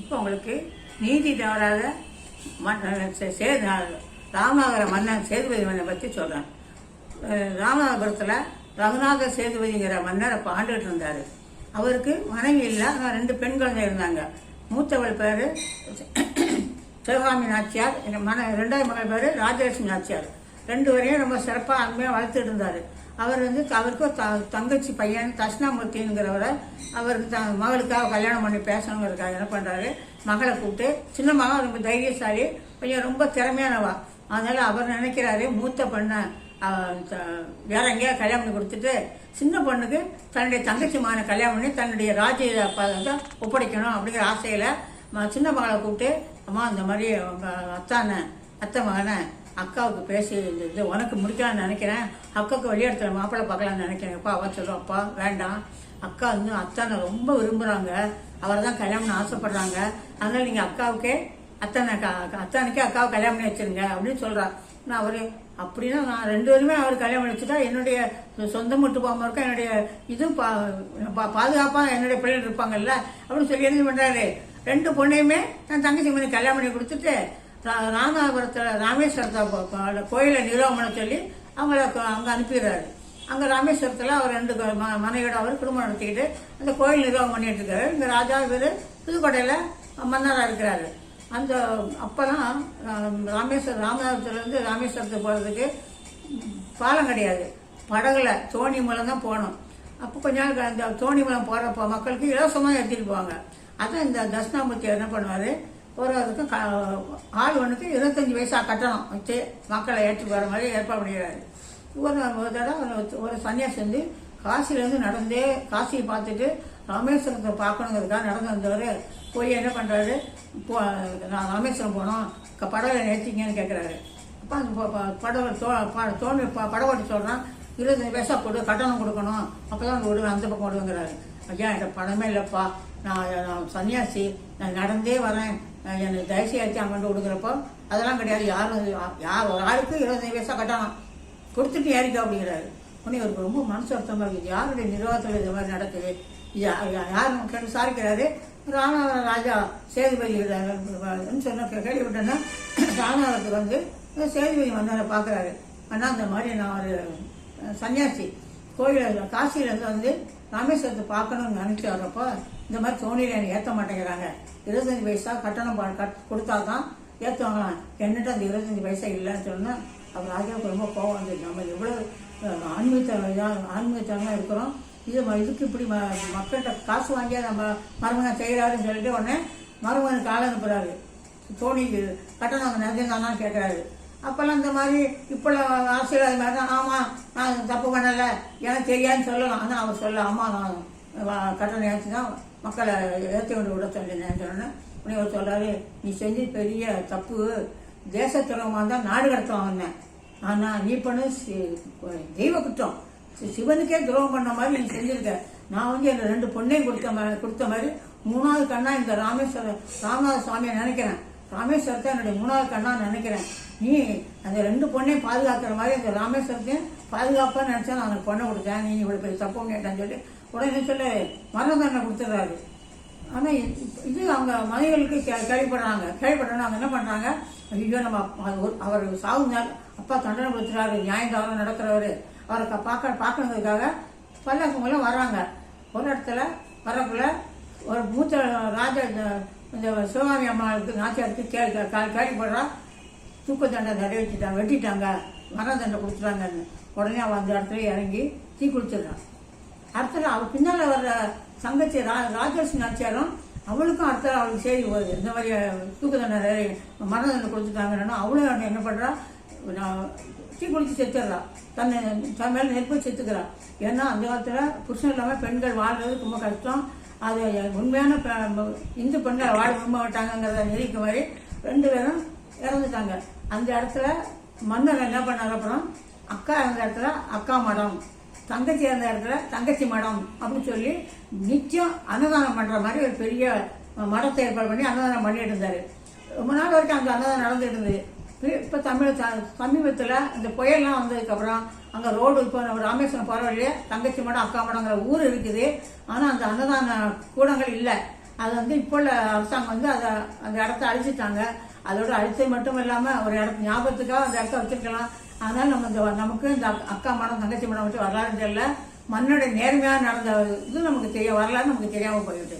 இப்போ உங்களுக்கு நீதி தவறாத மன்ன- சே- மன்னன் சேதுபதி மன்னனை பற்றி சொல்கிறேன் ராமநாதபுரத்தில் ரகுநாத சேதுபதிங்கிற மன்னர் அப்போ ஆண்டுகிட்டு இருந்தார். அவருக்கு மனைவி இல்லை ஆனால் ரெண்டு பெண் குழந்தை இருந்தாங்க. மூத்தவள் பேர் சிவகாமி நாச்சியார் மன ரெண்டாவது மகள் பேர் ராஜலட்சுமி நாச்சியார். ரெண்டு வரையும் ரொம்ப சிறப்பாக அருமையாக வளர்த்துட்டு இருந்தார். அவர் வந்து அவருக்கு த தங்கச்சி பையன் தட்சிணாமூர்த்திங்கிறவரை அவருக்கு த மகளுக்காக கல்யாணம் பண்ணி பேசணுங்கிறதுக்காக என்ன பண்ணுறாரு மகளை கூப்பிட்டு சின்ன மகன் ரொம்ப தைரியசாலி கொஞ்சம் ரொம்ப திறமையானவா. அதனால் அவர் நினைக்கிறாரு மூத்த பொண்ணை வேற எங்கேயா கல்யாணம் பண்ணி கொடுத்துட்டு சின்ன பொண்ணுக்கு தன்னுடைய தங்கச்சி மகனை கல்யாணம் பண்ணி தன்னுடைய ராஜ்ய ஒப்படைக்கணும் அப்படிங்கிற ஆசையில் சின்ன மகளை கூப்பிட்டு அம்மா இந்த மாதிரி அத்தானை அத்தை மகனை அக்காவுக்கு பேசி இது உனக்கு முடிக்கலாம்னு நினைக்கிறேன். அக்காவுக்கு வெளியிடத்துல மாப்பிள்ளை பார்க்கலாம்னு நினைக்கிறேன்ப்பா அவன் சொல்லுவோம் அப்பா வேண்டாம். அக்கா வந்து அத்தானை ரொம்ப விரும்புகிறாங்க அவர் தான் கல்யாணம்னு ஆசைப்படுறாங்க. அதனால் நீங்கள் அக்காவுக்கே அத்தானை அத்தானுக்கே அக்காவை கல்யாணம் பண்ணி வச்சிருங்க அப்படின்னு சொல்கிறார் நான் அவர் அப்படின்னா நான் ரெண்டு பேருமே அவர் கல்யாணம் பண்ணி வச்சுட்டா என்னுடைய சொந்தம் மட்டும் போகாமல் இருக்கும் என்னுடைய இதுவும் பா பா- பாதுகாப்பாக என்னுடைய பிள்ளைகள் இருப்பாங்கல்ல அப்படின்னு சொல்லி என்ன பண்ணுறாரு ரெண்டு பொண்ணையுமே நான் தங்கச்சி மணி கல்யாணம் பண்ணி கொடுத்துட்டு ரா- ராமேஸ்வரத்தை போ- கோயிலை நிர்வாகம் சொல்லி அவங்கள அங்கே அனுப்பிடுறாரு. அங்கே ராமேஸ்வரத்தில் அவர் ரெண்டு ம- மனைவியோட அவர் குடும்பம் நடத்திக்கிட்டு அந்த கோயில் நிர்வாகம் பண்ணிட்டு இருக்காரு இந்த ராஜா இவர் புதுக்கோட்டையில் மன்னராக இருக்கிறாரு. அந்த அப்போ தான் ராமேஸ்வரம் ராமநாதபுரத்துலேருந்து ராமேஸ்வரத்துக்கு போகிறதுக்கு பாலம் கிடையாது. படகுல தோணி மூலம் தான் போனோம் அப்போ கொஞ்ச நாள் அந்த தோணி மூலம் போகிறப்ப மக்களுக்கு இலவசமாக எடுத்துகிட்டு போவாங்க. அதான் இந்த தட்சிணாமூர்த்தி என்ன பண்ணுவார்? ஒரு க ஆள் ஒன்றுக்கு இருபத்தஞ்சி வயசாக கட்டணம். வச்சு மக்களை ஏற்றி வர மாதிரி ஏற்பாடு பண்ணிடுறாரு ஒரு ஒரு தடவை ஒரு- ஒரு சன்னியாசி வந்து காசிலேருந்து நடந்தே காசியை பார்த்துட்டு ராமேஸ்வரத்தை பார்க்கணுங்கிறதுக்காக நடந்து வந்தவர் போய் என்ன பண்ணுறாரு போ நான் ராமேஸ்வரம் போனோம் படவை நேர்த்திங்கன்னு கேட்குறாரு அப்போ அந்த படவை தோ தோணி ப- சொல்கிறான் இருபத்தஞ்சு பைசா கொடு கட்டணம் கொடுக்கணும். அப்போ தான் விடுவேன் அந்த பக்கம் விடுவேங்கிறாரு ஐயா என்கிட்ட பணமே இல்லைப்பா. நான் நான் சன்னியாசி நான் நடந்தே வரேன். எனக்கு தயசி ஆச்சு அமௌண்ட் கொடுக்குறப்போ அதெல்லாம் கிடையாது. யாரும் யார் ஒரு ஆளுக்கு இருபத்தஞ்சு பைசா கட்டணம். கொடுத்துட்டு ஏறிக்கோ அப்படிங்கிறாரு. உடனே இவருக்கு ரொம்ப மனசு அர்த்தமாக இருக்குது. யாருடைய நிர்வாகத்தில் இது மாதிரி நடக்குது? யார் கேட்டு விசாரிக்கிறாரு? ராமநாத ராஜா சேதுபதி சொன்ன கேள்விப்பட்டேன்னா ராமநாதத்துக்கு வந்து சேதுபதி மன்னரை பார்க்குறாரு. ஆனால் அந்த மாதிரி நான் ஒரு சன்னியாசி கோயிலில் காசியிலேருந்து வந்து ராமேஸ்வரத்தை பார்க்கணும்னு நினச்சி வர்றப்போ இந்த மாதிரி சோனியில் எனக்கு ஏற்ற மாட்டேங்கிறாங்க. இருபத்தஞ்சி பைசா கட்டணம் கட் கொடுத்தா தான் ஏற்றுவாங்களாம் என்னட்டு அந்த இருபத்தஞ்சி பைசா இல்லைன்னு சொன்னால் அவர் ராஜாவுக்கு ரொம்ப கோவம் வந்து நம்ம எவ்வளோ ஆன்மீகத்தை ஆன்மீகத்தான் இருக்கிறோம். இது இதுக்கு இப்படி ம மக்கள்கிட்ட காசு வாங்கியா நம்ம மருமகன் செய்கிறாருன்னு சொல்லிட்டு உடனே மருமகனுக்கு ஆள் அனுப்புகிறாரு தோணிக்கு கட்டணம் நினைஞ்சாங்கன்னு கேட்குறாரு அப்போல்லாம் இந்த மாதிரி இப்போல்லாம் அரசியல் அது மாதிரி தான் ஆமாம் நான் தப்பு பண்ணலை எனக்கு தெரியாதுன்னு சொல்லலாம். ஆனால் அவர் சொல்ல ஆமாம் நான் கட்டணம் ஏற்றி தான் மக்களை ஏற்றி கொண்டு விட சொல்லினேன் சொன்னேன். உடனே ஒரு சொல்கிறாரு நீ செஞ்சு பெரிய தப்பு தேசத்துறவமாக இருந்தால் நாடு கடத்தலாம் வந்தேன் ஆனால் நீ பண்ணு சி- தெய்வ குற்றம். சிவனுக்கே துரோகம் பண்ண மாதிரி நீ செஞ்சிருக்க. நான் வந்து என் ரெண்டு பொண்ணையும் கொடுத்த மாதிரி கொடுத்த மாதிரி மூணாவது கண்ணா இந்த ராமேஸ்வரம் ராமநாத சுவாமியை நினைக்கிறேன். ராமேஸ்வரத்தை என்னுடைய மூணாவது கண்ணா நினைக்கிறேன். நீ அந்த ரெண்டு பொண்ணையும் பாதுகாக்கிற மாதிரி இந்த ராமேஸ்வரத்தையும் பாதுகாப்பாக நினச்சா நான் உனக்கு பொண்ணை கொடுத்தேன். நீ இவ்வளோ பெரிய தப்பு பண்ணிட்டேன்னு சொல்லி உடனே சொல்ல மரண தண்டனை கொடுத்துட்றாரு? ஆனால் இது அவங்க மனைவிகளுக்கு கே- கேள்விப்படுறாங்க. கேள்விப்படுறாங்க அவங்க என்ன பண்ணுறாங்க ஐயோ நம்ம அவர் சாவு அப்பா தண்டனை கொடுத்துறாரு நியாயம் தவறம் நடக்கிறவர். அவரை பார்க்க பார்க்கணுங்கிறதுக்காக பல்லவங்களாம் வர்றாங்க. ஒரு இடத்துல வரக்குள்ள ஒரு மூத்த ராஜா இந்த- சிவகாமி அம்மாவுக்கு நாச்சியாருக்கு கே கேள்விப்படுறா. தூக்க தண்டனை நிறைவேற்றிட்டாங்க வெட்டிட்டாங்க. மரண தண்டை கொடுத்துட்டாங்கன்னு. உடனே அவன் அந்த இடத்துல இறங்கி தீ குளிச்சிடுறான். அடுத்தது அவள் பின்னால் வர்ற சங்கச்சி ரா ராஜலட்சுமி நாச்சியாரும் அவளுக்கும் அடுத்த அவளுக்கு செய்தி வருது இந்த மாதிரி தூக்க தண்டனை மரண தண்டனை கொடுத்துட்டாங்கன்னா அவளும் என்ன பண்ணுறா நான் தீ குளிச்சு செத்துடுறா தன்னை தன் மேலே நெருப்பு செத்துக்கிறா. ஏன்னா அந்த காலத்தில் புருஷன் இல்லாமல் பெண்கள் வாழ்றது ரொம்ப கஷ்டம். அது உண்மையான இந்து பெண்கள் வாழ விரும்ப மாட்டாங்கிறத நிரூபிக்க மாதிரி ரெண்டு பேரும் இறந்துட்டாங்க. அந்த இடத்துல மன்னர் என்ன பண்ணார் அப்புறம்? அக்கா இருந்த இடத்துல அக்கா மடம். தங்கச்சி இருந்த இடத்துல தங்கச்சி மடம் அப்படின்னு சொல்லி நிச்சயம் அன்னதானம் பண்ணுற மாதிரி ஒரு பெரிய மடத்தை ஏற்பாடு பண்ணி அன்னதானம் பண்ணிட்டு இருந்தார். ரொம்ப நாள் வரைக்கும் அந்த அன்னதானம் நடந்துட்டு இருந்தது. இப்போ தமிழ் த- சமீபத்தில் இந்த புயல்லாம் வந்ததுக்கப்புறம் அங்கே ரோடு இப்போ நம்ம ராமேஸ்வரம் போற வழியே தங்கச்சி மடம் அக்கா மடங்கிற ஊர் இருக்குது. ஆனால் அந்த அன்னதான கூடங்கள் இல்லை. அது வந்து இப்போ உள்ள அரசாங்கம் வந்து அதை அந்த இடத்த அழிச்சிட்டாங்க. அதோட அழுத்தை மட்டும் இல்லாமல் ஒரு இடத்து ஞாபகத்துக்காக அந்த இடத்த வச்சிருக்கலாம். அதனால நம்ம இந்த நமக்கு இந்த அக்கா மனம் தங்கச்சி மனம் வச்சு வரலாறு தெரியல. மண்ணோட நேர்மையாக நடந்த இது நமக்கு தெரிய வரலாறு நமக்கு தெரியாமல் போயிட்டு